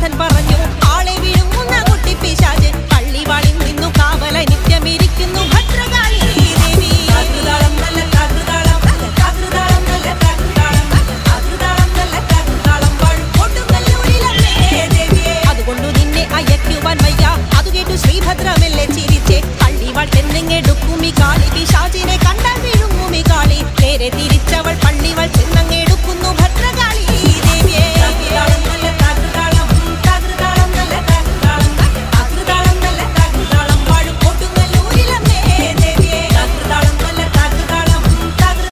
നാഥൻ പറഞ്ഞു ആളെ വിഴുങ്ങുന്ന കുട്ടി പിശാജ് പള്ളിവാളിൽ നിന്നു കാവല നിത്യമിരിക്കുന്നു ഭദ്രകാളി. ചിരിച്ചേ. പള്ളിവാൾ തെന്നിങ്ങെടുക്കുമി കാളി പിശാജിനെ കണ്ടാൽ വിഴുങ്ങുമി കാളി. നേരെ തിരി